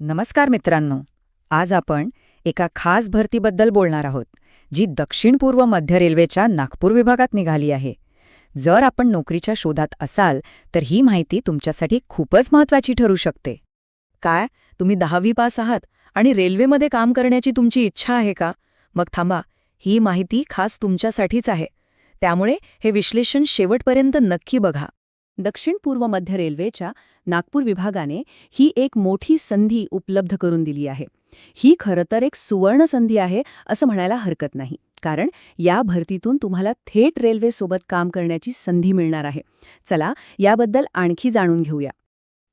नमस्कार मित्रांनो. आज आपण एका खास भरतीबद्दल बोलणार आहोत जी दक्षिण पूर्व मध्य रेल्वेच्या नागपूर विभागात निघाली आहे. जर आपण नोकरीच्या शोधात असाल तर ही माहिती तुमच्यासाठी खूपच महत्वाची ठरू शकते. काय? तुम्ही दहावी पास आहात आणि रेल्वेमध्ये काम करण्याची तुमची इच्छा आहे का? मग थांबा ही माहिती खास तुमच्यासाठीच आहे. त्यामुळे हे विश्लेषण शेवटपर्यंत नक्की बघा. दक्षिण पूर्व मध्य रेल्वेच्या नागपूर विभागाने ही एक मोठी संधी उपलब्ध करून दिली आहे. ही खरं तर एक सुवर्ण संधी आहे असं म्हणायला हरकत नाही. कारण या भरतीतून तुम्हाला थेट रेल्वेसोबत काम करण्याची संधी मिळणार आहे. चला याबद्दल आणखी जाणून घेऊया.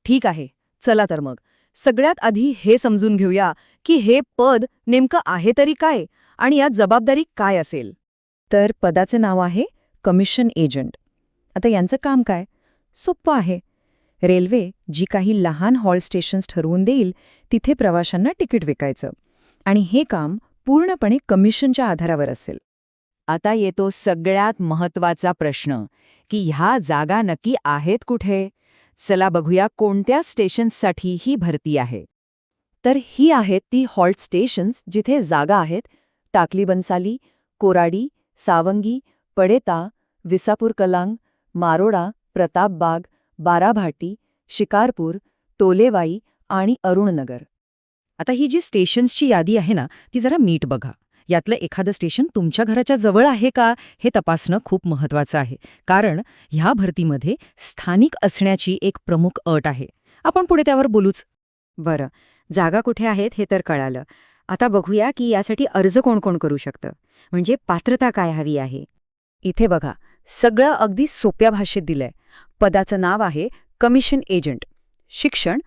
ठीक आहे चला तर मग. सगळ्यात आधी हे समजून घेऊया की हे पद नेमकं आहे तरी काय आणि यात जबाबदारी काय असेल. तर पदाचे नाव आहे कमिशन एजंट. आता यांचं काम काय? सोप्पं आहे. रेल्वे जी काही लहान हॉल स्टेशन्स ठरवून देईल तिथे प्रवाशांना तिकीट विकायचं. आणि हे काम पूर्णपणे कमिशनच्या आधारावर असेल. आता येतो सगळ्यात महत्त्वाचा प्रश्न की ह्या जागा नक्की आहेत कुठे? चला बघूया कोणत्या स्टेशन्ससाठी ही भरती आहे. तर ही आहेत ती हॉल्ट स्टेशन्स जिथे जागा आहेत. टाकली बनसाली कोराडी सावंगी पडेता विसापूर कलांग मारोडा प्रतापबाग बाराभाटी शिकारपूर टोलेवाई आणि अरुणनगर. आता ही जी स्टेशन्सची यादी आहे ना ती जरा नीट बघा. यातलं एखादं स्टेशन तुमच्या घराच्या जवळ आहे का हे तपासणं खूप महत्वाचं आहे. कारण ह्या भरतीमध्ये स्थानिक असण्याची एक प्रमुख अट आहे. आपण पुढे त्यावर बोलूच. बरं. जागा कुठे आहेत हे तर कळालं. आता बघूया की यासाठी अर्ज कोण कोण करू शकतं. म्हणजे पात्रता काय हवी आहे? इथे बघा. सगळं अगदी सोप्या भाषेत दिलंय. पदाचं नाव आहे कमिशन एजंट. शिक्षण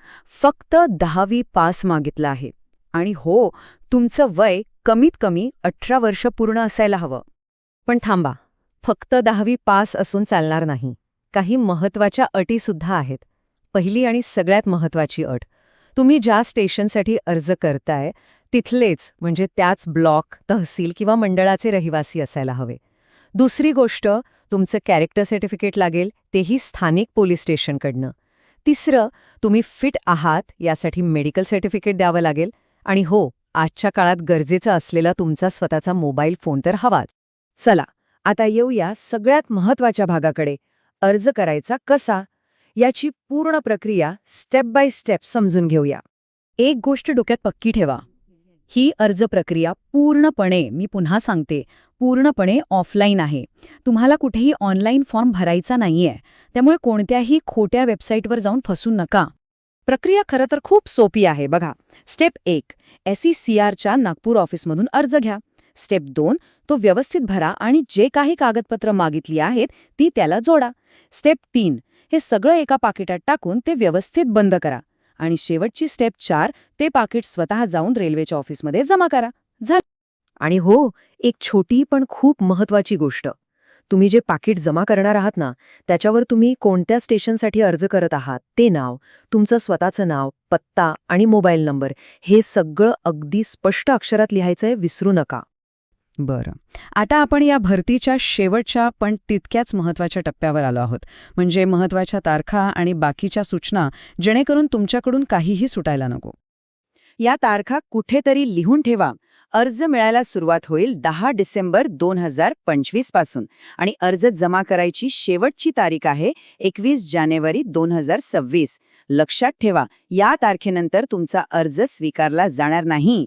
फक्त दहावी पास मागितलं आहे. आणि हो तुमचं वय कमीत कमी अठरा वर्ष पूर्ण असायला हवं. पण थांबा फक्त दहावी पास असून चालणार नाही. काही महत्त्वाच्या अटीसुद्धा आहेत. पहिली आणि सगळ्यात महत्वाची अट तुम्ही ज्या स्टेशनसाठी अर्ज करताय तिथलेच म्हणजे त्याच ब्लॉक तहसील किंवा मंडळाचे रहिवासी असायला हवे. दुसरी गोष्ट तुमचं कॅरेक्टर सर्टिफिकेट लागेल तेही स्थानिक पोलीस स्टेशनकडनं तिसरं तुम्ही फिट आहात यासाठी मेडिकल सर्टिफिकेट द्यावं लागेल. आणि हो आजच्या काळात गरजेचा असलेला तुमचा स्वतःचा मोबाईल फोन तर हवाच. चला आता येऊया सगळ्यात महत्त्वाच्या भागाकडे. अर्ज करायचा कसा? याची पूर्ण प्रक्रिया स्टेप बाय स्टेप समजून घेऊया. एक गोष्ट डोक्यात पक्की ठेवा. ही अर्ज प्रक्रिया पूर्णपणे मी पुन्हा सांगते पूर्णपणे ऑफलाईन आहे. तुम्हाला कुठेही ऑनलाईन फॉर्म भरायचा नाहीये. त्यामुळे कोणत्याही खोट्या वेबसाईटवर जाऊन फसू नका. प्रक्रिया खरं तर खूप सोपी आहे बघा. स्टेप एक एस सी आरच्या नागपूर ऑफिसमधून अर्ज घ्या. स्टेप दोन तो व्यवस्थित भरा आणि जे काही कागदपत्र मागितली आहेत ती त्याला जोडा. स्टेप तीन हे सगळं एका पाकिटात टाकून ते व्यवस्थित बंद करा. आणि शेवटची स्टेप चार ते पाकिट स्वतः जाऊन रेल्वेच्या ऑफिसमध्ये जमा करा. झालं. आणि हो एक छोटी पण खूप महत्वाची गोष्ट. तुम्ही जे पाकिट जमा करणार आहात ना त्याच्यावर तुम्ही कोणत्या स्टेशनसाठी अर्ज करत आहात ते नाव तुमचं स्वतःचं नाव पत्ता आणि मोबाईल नंबर हे सगळं अगदी स्पष्ट अक्षरात लिहायचंय विसरू नका. बरं. आता आपण या भरतीच्या शेवटच्या पण तितक्याच महत्त्वाच्या टप्प्यावर आलो आहोत. म्हणजे महत्त्वाच्या तारखा आणि बाकीच्या सूचना जेणेकरून तुमच्याकडून काहीही सुटायला नको. या तारखा कुठेतरी लिहून ठेवा. अर्ज मिळायला सुरुवात होईल दहा डिसेंबर दोन हजार पंचवीसपासून. आणि अर्ज जमा करायची शेवटची तारीख आहे एकवीस जानेवारी दोन हजार सव्वीस. लक्षात ठेवा या तारखेनंतर तुमचा अर्ज स्वीकारला जाणार नाही.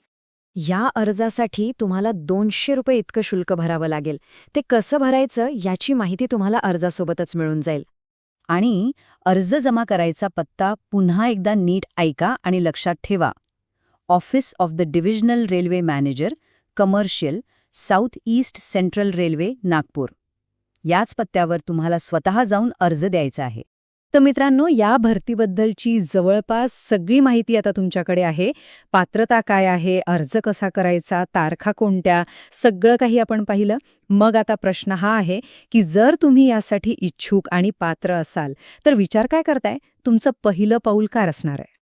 या अर्जासाठी तुम्हाला दोनशे रुपये इतकं शुल्क भरावं लागेल. ते कसं भरायचं याची माहिती तुम्हाला अर्जासोबतच मिळून जाईल. आणि अर्ज जमा करायचा पत्ता पुन्हा एकदा नीट ऐका आणि लक्षात ठेवा. Office of the divisional railway manager commercial south east central railway Nagpur. याच पत्त्यावर तुम्हाला स्वतः जाऊन अर्ज द्यायचा आहे. तर मित्रांनो या भरतीबद्दलची जवळपास सगळी माहिती आता तुमच्याकडे आहे. पात्रता काय आहे? अर्ज कसा करायचा? तारखा कोणत्या? सगळं काही आपण पाहिलं. मग आता प्रश्न हा आहे की जर तुम्ही यासाठी इच्छुक आणि पात्र असाल तर विचार काय करताय? तुमचं पहिलं पाऊल काय असणार आहे.